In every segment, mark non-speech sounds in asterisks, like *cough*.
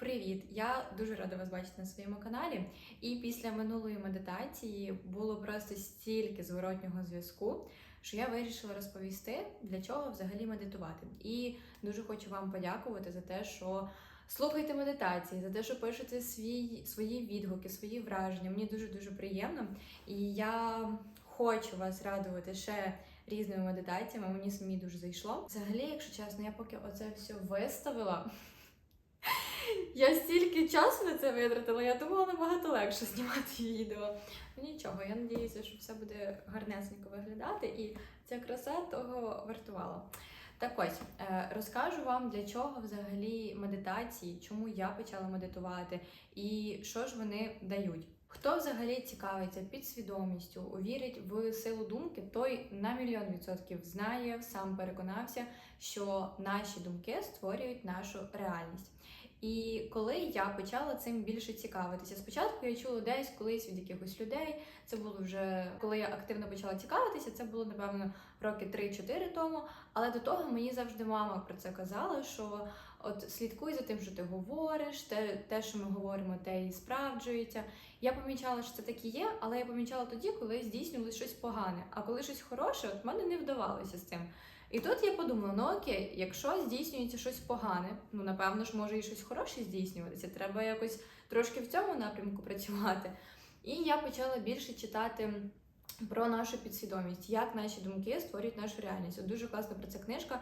привіт! Я дуже рада вас бачити на своєму каналі. І після минулої медитації було просто стільки зворотнього зв'язку, що я вирішила розповісти, для чого взагалі медитувати. І дуже хочу вам подякувати за те, що слухаєте медитації, за те, що пишете свій, свої відгуки, свої враження. Мені дуже дуже приємно. І я хочу вас радувати ще різними медитаціями. Мені самі дуже зайшло. Взагалі, якщо чесно, я поки оце все виставила. Я стільки часу на це витратила, я думала набагато легше знімати відео. Ну нічого, я надіюся, що все буде гарнесенько виглядати, і ця краса того вартувала. Так ось е, розкажу вам, для чого взагалі медитації, чому я почала медитувати і що ж вони дають. Хто взагалі цікавиться підсвідомістю, вірить в силу думки, той на мільйон відсотків знає, сам переконався, що наші думки створюють нашу реальність. І коли я почала цим більше цікавитися, спочатку я чула десь колись від якихось людей. Це було вже коли я активно почала цікавитися, це було напевно роки 3-4 тому. Але до того мені завжди мама про це казала, що от слідкуй за тим, що ти говориш, те, те, що ми говоримо, те і справджується. Я помічала, що це так і є, але я помічала тоді, коли здійснювалося щось погане. А коли щось хороше, от в мене не вдавалося з цим. І тут я подумала: ну окей, якщо здійснюється щось погане, ну напевно ж може і щось хороше здійснюватися. Треба якось трошки в цьому напрямку працювати. І я почала більше читати. Про нашу підсвідомість, як наші думки створюють нашу реальність. Дуже класна про це книжка.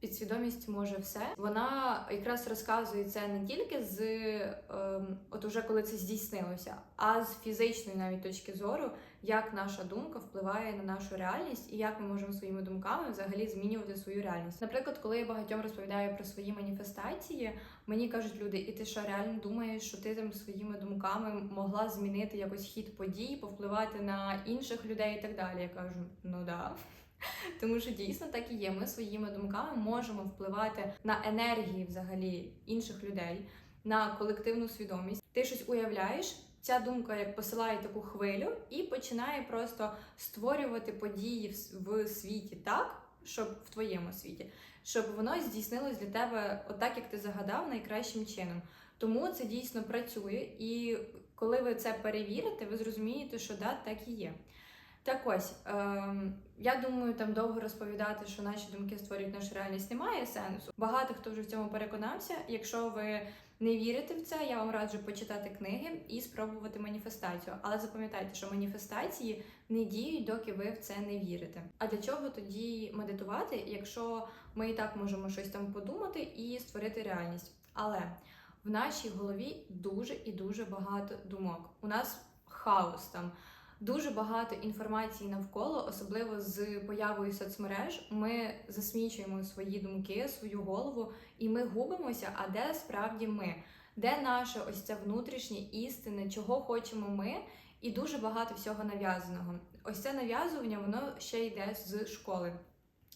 Підсвідомість може все. Вона якраз розказує це не тільки з ем, от уже коли це здійснилося, а з фізичної навіть точки зору, як наша думка впливає на нашу реальність і як ми можемо своїми думками взагалі змінювати свою реальність. Наприклад, коли я багатьом розповідаю про свої маніфестації, мені кажуть люди, і ти що реально думаєш, що ти там своїми думками могла змінити якось хід подій, повпливати на інших людей і так далі. Я кажу, ну да. *laughs* Тому що дійсно так і є. Ми своїми думками можемо впливати на енергії взагалі інших людей, на колективну свідомість. Ти щось уявляєш, ця думка як посилає таку хвилю і починає просто створювати події в, світі так, щоб в твоєму світі, щоб воно здійснилось для тебе отак, як ти загадав, найкращим чином. Тому це дійсно працює, і коли ви це перевірите, ви зрозумієте, що да, так і є. Так ось, ем, я думаю, там довго розповідати, що наші думки створюють нашу реальність, немає сенсу. Багато хто вже в цьому переконався. Якщо ви не вірите в це, я вам раджу почитати книги і спробувати маніфестацію. Але запам'ятайте, що маніфестації не діють, доки ви в це не вірите. А для чого тоді медитувати, якщо ми і так можемо щось там подумати і створити реальність? Але в нашій голові дуже і дуже багато думок. У нас хаос там. Дуже багато інформації навколо, особливо з появою соцмереж. Ми засмічуємо свої думки, свою голову, і ми губимося. А де справді ми? Де наше ось це внутрішнє істини, чого хочемо ми? І дуже багато всього нав'язаного. Ось це нав'язування, воно ще йде з школи.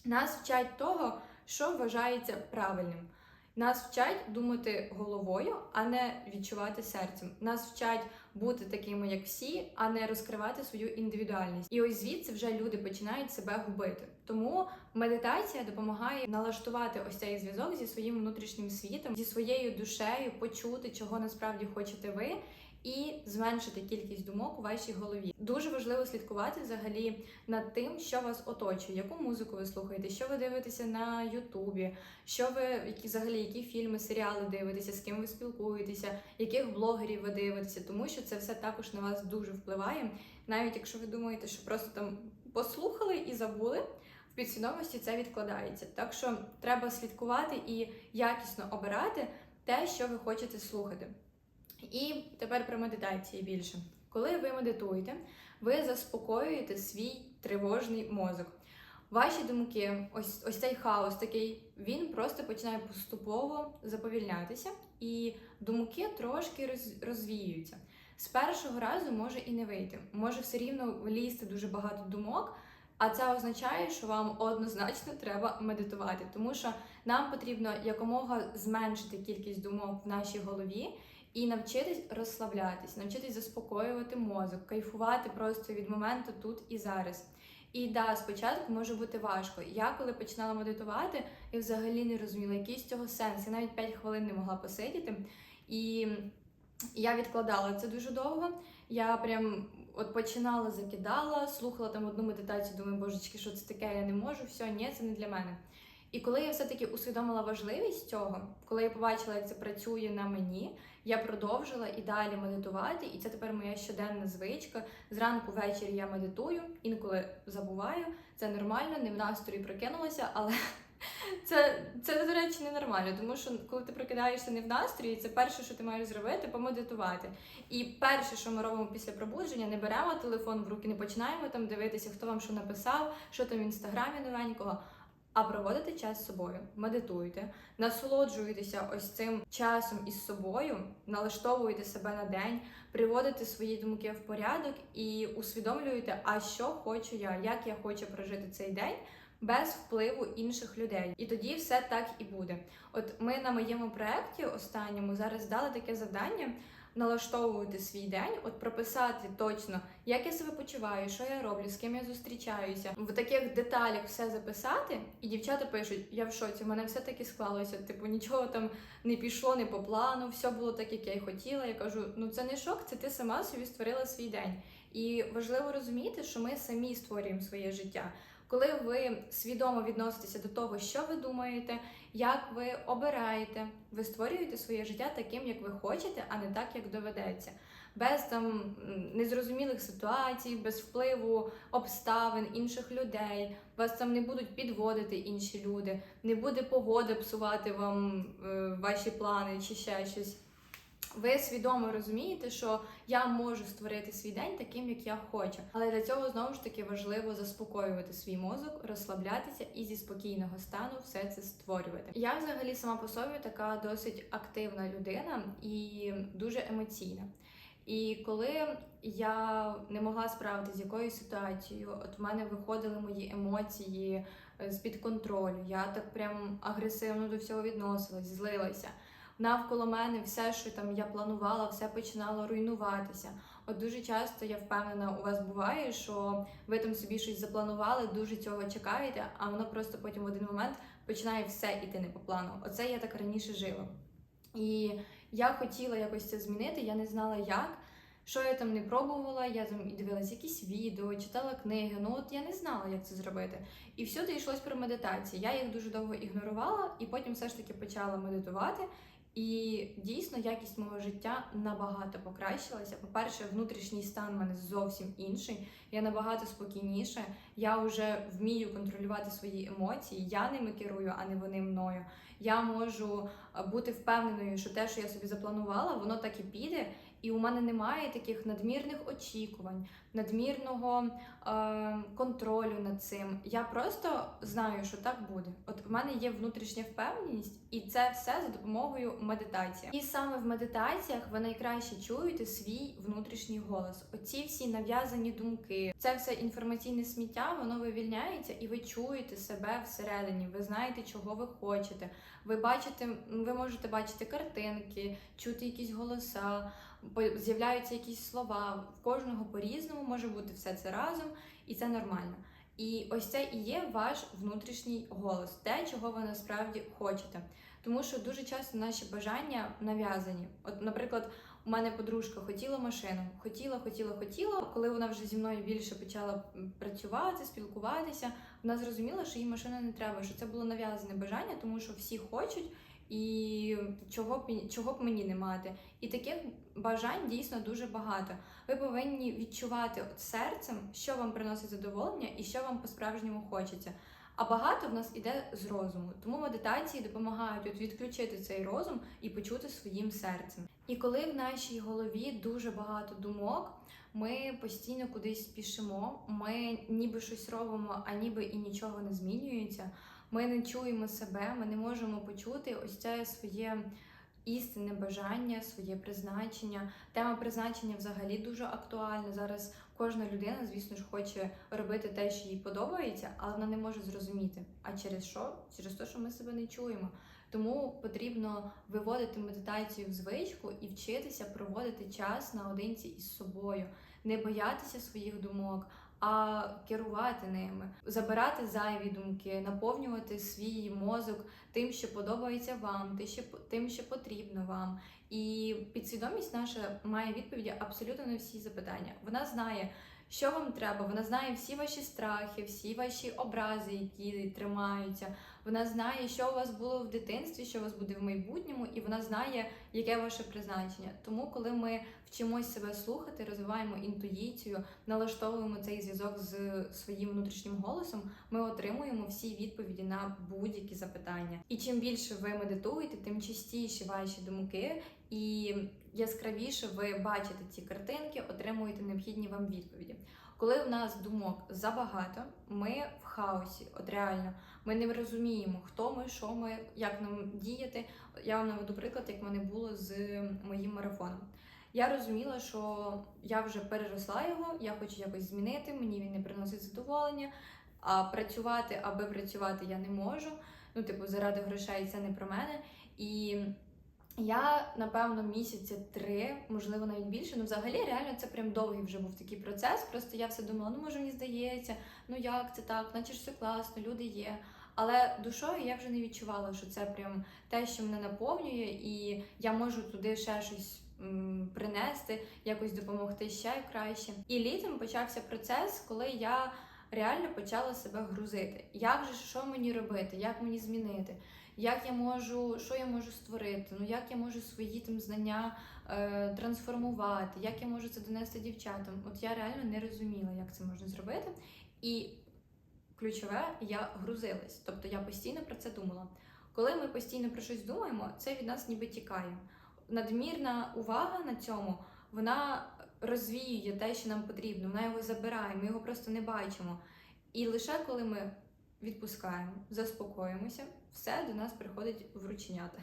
Нас вчать того, що вважається правильним. Нас вчать думати головою, а не відчувати серцем. Нас вчать бути такими, як всі, а не розкривати свою індивідуальність. І ось звідси вже люди починають себе губити. Тому медитація допомагає налаштувати ось цей зв'язок зі своїм внутрішнім світом, зі своєю душею, почути, чого насправді хочете ви. І зменшити кількість думок у вашій голові. Дуже важливо слідкувати взагалі над тим, що вас оточує, яку музику ви слухаєте, що ви дивитеся на Ютубі, що ви які взагалі які фільми, серіали дивитеся, з ким ви спілкуєтеся, яких блогерів ви дивитеся, тому що це все також на вас дуже впливає. Навіть якщо ви думаєте, що просто там послухали і забули. В підсвідомості це відкладається. Так що треба слідкувати і якісно обирати те, що ви хочете слухати. І тепер про медитації більше. Коли ви медитуєте, ви заспокоюєте свій тривожний мозок. Ваші думки, ось ось цей хаос такий, він просто починає поступово заповільнятися, і думки трошки роз, розвіюються. З першого разу може і не вийти. Може все рівно влізти дуже багато думок, а це означає, що вам однозначно треба медитувати, тому що нам потрібно якомога зменшити кількість думок в нашій голові. І навчитись розслаблятись, навчитись заспокоювати мозок, кайфувати просто від моменту тут і зараз. І да, спочатку може бути важко. Я коли починала медитувати, я взагалі не розуміла, який з цього сенс. Я навіть 5 хвилин не могла посидіти. І я відкладала це дуже довго. Я прям от починала, закидала, слухала там одну медитацію, думаю, божечки, що це таке, я не можу, все, ні, це не для мене. І коли я все-таки усвідомила важливість цього, коли я побачила, як це працює на мені, я продовжила і далі медитувати, і це тепер моя щоденна звичка. Зранку ввечері я медитую, інколи забуваю. Це нормально, не в настрої прокинулася, але *laughs* це, це до речі, ненормально, тому що коли ти прокидаєшся не в настрої, це перше, що ти маєш зробити, помедитувати. І перше, що ми робимо після пробудження, не беремо телефон в руки, не починаємо там дивитися, хто вам що написав, що там в інстаграмі новенького. А проводите час з собою, медитуйте, насолоджуєтеся ось цим часом із собою, налаштовуєте себе на день, приводите свої думки в порядок і усвідомлюєте, а що хочу я, як я хочу прожити цей день без впливу інших людей. І тоді все так і буде. От ми на моєму проєкті останньому зараз дали таке завдання. Налаштовувати свій день, от прописати точно, як я себе почуваю, що я роблю, з ким я зустрічаюся, в таких деталях все записати. І дівчата пишуть: я в шоці, в мене все таки склалося. Типу, нічого там не пішло, не по плану, все було так, як я й хотіла. Я кажу: ну це не шок, це ти сама собі створила свій день. І важливо розуміти, що ми самі створюємо своє життя. Коли ви свідомо відноситеся до того, що ви думаєте, як ви обираєте, ви створюєте своє життя таким, як ви хочете, а не так, як доведеться. Без там незрозумілих ситуацій, без впливу обставин інших людей, вас там не будуть підводити інші люди, не буде погода псувати вам е, ваші плани чи ще щось. Ви свідомо розумієте, що я можу створити свій день таким, як я хочу. Але для цього знову ж таки важливо заспокоювати свій мозок, розслаблятися і зі спокійного стану все це створювати. Я взагалі сама по собі така досить активна людина і дуже емоційна. І коли я не могла справитися з якоюсь ситуацією, от в мене виходили мої емоції е, з-під контролю, я так прям агресивно до всього відносилась, злилася навколо мене все, що там я планувала, все починало руйнуватися. От дуже часто я впевнена, у вас буває, що ви там собі щось запланували, дуже цього чекаєте, а воно просто потім в один момент починає все іти не по плану. Оце я так раніше жила. І я хотіла якось це змінити, я не знала як. Що я там не пробувала, я там і дивилась якісь відео, читала книги. Ну от я не знала, як це зробити. І всюди йшлось про медитації. Я їх дуже довго ігнорувала, і потім все ж таки почала медитувати. І дійсно якість мого життя набагато покращилася. По-перше, внутрішній стан в мене зовсім інший. Я набагато спокійніше. Я вже вмію контролювати свої емоції. Я ними керую, а не вони мною. Я можу бути впевненою, що те, що я собі запланувала, воно так і піде. І у мене немає таких надмірних очікувань, надмірного е, контролю над цим. Я просто знаю, що так буде. От в мене є внутрішня впевненість, і це все за допомогою медитації. І саме в медитаціях ви найкраще чуєте свій внутрішній голос. Оці всі нав'язані думки, це все інформаційне сміття, воно вивільняється, і ви чуєте себе всередині. Ви знаєте, чого ви хочете. Ви бачите, ви можете бачити картинки, чути якісь голоса з'являються якісь слова. В кожного по-різному може бути все це разом, і це нормально. І ось це і є ваш внутрішній голос, те, чого ви насправді хочете. Тому що дуже часто наші бажання нав'язані. От, наприклад, у мене подружка хотіла машину, хотіла, хотіла, хотіла. Коли вона вже зі мною більше почала працювати, спілкуватися, вона зрозуміла, що їй машина не треба, що це було нав'язане бажання, тому що всі хочуть. І чого б чого б мені не мати, і таких бажань дійсно дуже багато. Ви повинні відчувати от серцем, що вам приносить задоволення і що вам по-справжньому хочеться. А багато в нас іде з розуму, тому медитації допомагають от відключити цей розум і почути своїм серцем. І коли в нашій голові дуже багато думок, ми постійно кудись спішимо, ми ніби щось робимо, а ніби і нічого не змінюється. Ми не чуємо себе, ми не можемо почути ось це своє істинне бажання, своє призначення. Тема призначення взагалі дуже актуальна. Зараз кожна людина, звісно ж, хоче робити те, що їй подобається, але вона не може зрозуміти. А через що? Через те, що ми себе не чуємо. Тому потрібно виводити медитацію в звичку і вчитися проводити час наодинці із собою, не боятися своїх думок, а керувати ними, забирати зайві думки, наповнювати свій мозок тим, що подобається вам, тим, що потрібно вам. І підсвідомість наша має відповіді абсолютно на всі запитання. Вона знає, що вам треба, вона знає всі ваші страхи, всі ваші образи, які тримаються. Вона знає, що у вас було в дитинстві, що у вас буде в майбутньому, і вона знає, яке ваше призначення. Тому, коли ми вчимось себе слухати, розвиваємо інтуїцію, налаштовуємо цей зв'язок з своїм внутрішнім голосом, ми отримуємо всі відповіді на будь-які запитання. І чим більше ви медитуєте, тим частіші ваші думки і яскравіше ви бачите ці картинки, отримуєте необхідні вам відповіді. Коли в нас думок забагато, ми в хаосі, от реально, ми не розуміємо, хто ми, що ми, як нам діяти. Я вам наведу приклад, як мене було з моїм марафоном. Я розуміла, що я вже переросла його, я хочу якось змінити, мені він не приносить задоволення. А працювати, аби працювати, я не можу. Ну, типу, заради грошей це не про мене. І я, напевно, місяця три, можливо, навіть більше. Ну, взагалі, реально, це прям довгий вже був такий процес. Просто я все думала, ну може мені здається, ну як це так, наче ж все класно, люди є. Але душою я вже не відчувала, що це прям те, що мене наповнює, і я можу туди ще щось принести, якось допомогти ще краще. І літом почався процес, коли я реально почала себе грузити. Як же що мені робити, як мені змінити? Як я можу, що я можу створити? Ну як я можу свої там знання е, трансформувати, як я можу це донести дівчатам? От я реально не розуміла, як це можна зробити. І ключове, я грузилась. Тобто я постійно про це думала. Коли ми постійно про щось думаємо, це від нас ніби тікає. Надмірна увага на цьому вона розвіює те, що нам потрібно, вона його забирає, ми його просто не бачимо. І лише коли ми відпускаємо, заспокоїмося, все до нас приходить врученята.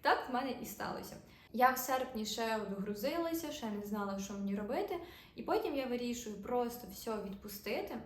Так в мене і сталося. Я в серпні ще одгрузилася, ще не знала, що мені робити, і потім я вирішую просто все відпустити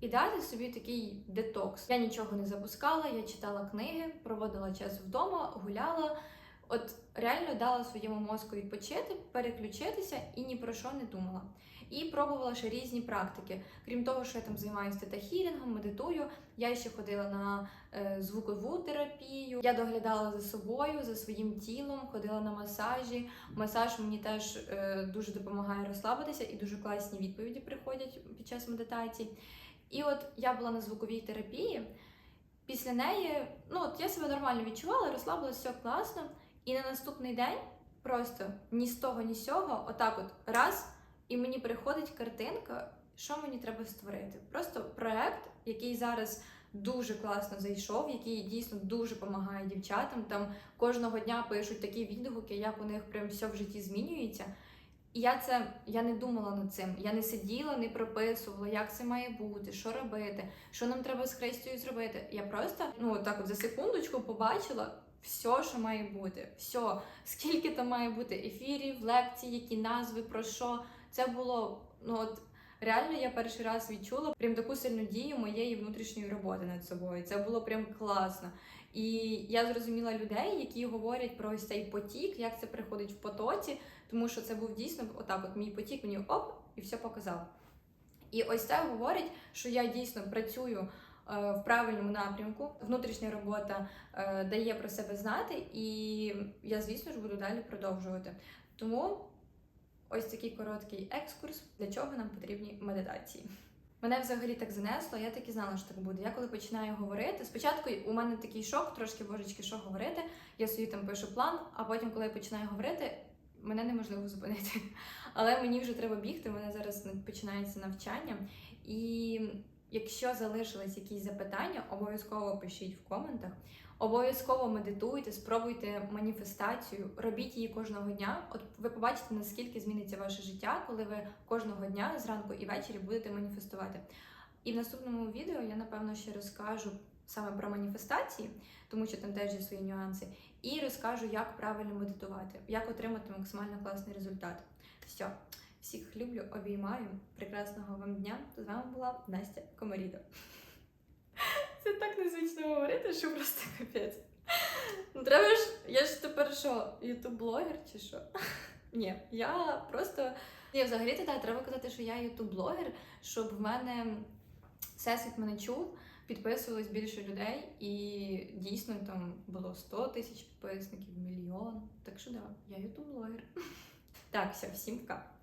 і дати собі такий детокс. Я нічого не запускала, я читала книги, проводила час вдома, гуляла. От реально дала своєму мозку відпочити, переключитися і ні про що не думала. І пробувала ще різні практики. Крім того, що я там займаюся тета-хілінгом, медитую. Я ще ходила на е, звукову терапію. Я доглядала за собою, за своїм тілом, ходила на масажі. Масаж мені теж е, дуже допомагає розслабитися, і дуже класні відповіді приходять під час медитації. І от я була на звуковій терапії. Після неї, ну от я себе нормально відчувала, розслабилася, все класно. І на наступний день просто ні з того, ні з сього, отак от раз, і мені приходить картинка, що мені треба створити. Просто проект, який зараз дуже класно зайшов, який дійсно дуже допомагає дівчатам. Там кожного дня пишуть такі відгуки, як у них прям все в житті змінюється. І я це я не думала над цим. Я не сиділа, не прописувала, як це має бути, що робити, що нам треба з Христю зробити. Я просто ну так от за секундочку побачила все, що має бути. Все, скільки там має бути ефірів, лекцій, які назви, про що. Це було ну от. Реально, я перший раз відчула прям таку сильну дію моєї внутрішньої роботи над собою. Це було прям класно. І я зрозуміла людей, які говорять про ось цей потік, як це приходить в потоці, тому що це був дійсно отак, от мій потік, мені оп, і все показав. І ось це говорить, що я дійсно працюю в правильному напрямку. Внутрішня робота е, дає про себе знати, і я, звісно ж, буду далі продовжувати. Тому ось такий короткий екскурс, для чого нам потрібні медитації. Мене взагалі так занесло, я так і знала, що так буде. Я коли починаю говорити, спочатку у мене такий шок, трошки божечки, що говорити. Я собі там пишу план, а потім, коли я починаю говорити, мене неможливо зупинити. Але мені вже треба бігти. У мене зараз починається навчання. І якщо залишились якісь запитання, обов'язково пишіть в коментах. Обов'язково медитуйте, спробуйте маніфестацію, робіть її кожного дня. От ви побачите, наскільки зміниться ваше життя, коли ви кожного дня зранку і ввечері будете маніфестувати. І в наступному відео я напевно ще розкажу саме про маніфестації, тому що там теж є свої нюанси, і розкажу, як правильно медитувати, як отримати максимально класний результат. Все, всіх люблю, обіймаю. Прекрасного вам дня! З вами була Настя Комаріда. *laughs* Це так незвично говорити, що просто капець. Ну, треба ж, я ж тепер що, ютуб-блогер чи що? *laughs* Ні, я просто Ні, взагалі так, треба казати, що я ютуб-блогер, щоб в мене всесвіт мене чув, підписувалось більше людей, і дійсно там було 100 тисяч підписників, мільйон. Так що да, я ютуб-блогер. *laughs* Так, все, всім пока.